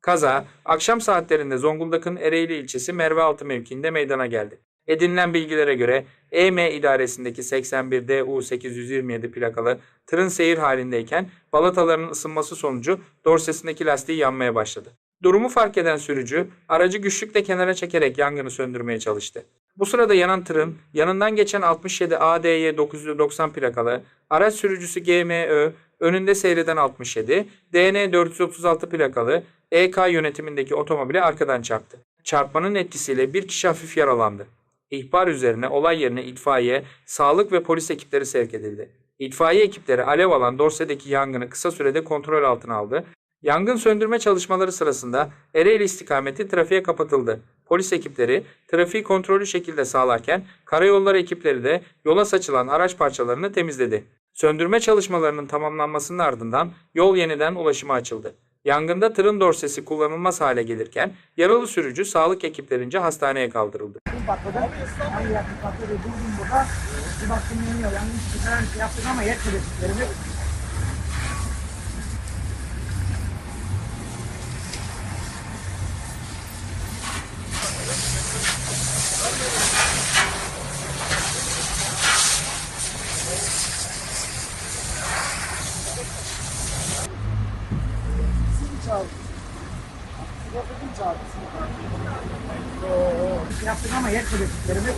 Kaza akşam saatlerinde Zonguldak'ın Ereğli ilçesi Mervealtı mevkiinde meydana geldi. Edinilen bilgilere göre EM idaresindeki 81 DU 827 plakalı tırın seyir halindeyken balataların ısınması sonucu dorsesindeki lastiği yanmaya başladı. Durumu fark eden sürücü aracı güçlükle kenara çekerek yangını söndürmeye çalıştı. Bu sırada yanan tırın yanından geçen 67 ADY 990 plakalı araç sürücüsü GMÖ önünde seyreden 67 DN 436 plakalı EK yönetimindeki otomobile arkadan çarptı. Çarpmanın etkisiyle bir kişi hafif yaralandı. İhbar üzerine olay yerine itfaiye, sağlık ve polis ekipleri sevk edildi. İtfaiye ekipleri alev alan dorsedeki yangını kısa sürede kontrol altına aldı. Yangın söndürme çalışmaları sırasında Ereğli istikameti trafiğe kapatıldı. Polis ekipleri trafiği kontrollü şekilde sağlarken karayolları ekipleri de yola saçılan araç parçalarını temizledi. Söndürme çalışmalarının tamamlanmasının ardından yol yeniden ulaşıma açıldı. Yangında tırın dorsesi kullanılmaz hale gelirken yaralı sürücü sağlık ekiplerince hastaneye kaldırıldı. Patladı. Yakın patladı? Bugün burada bir baktım yanıyor. Yangın çıkaran şey yaptık ama yetmedi. Yaptık ama yetmedi. Yerimiz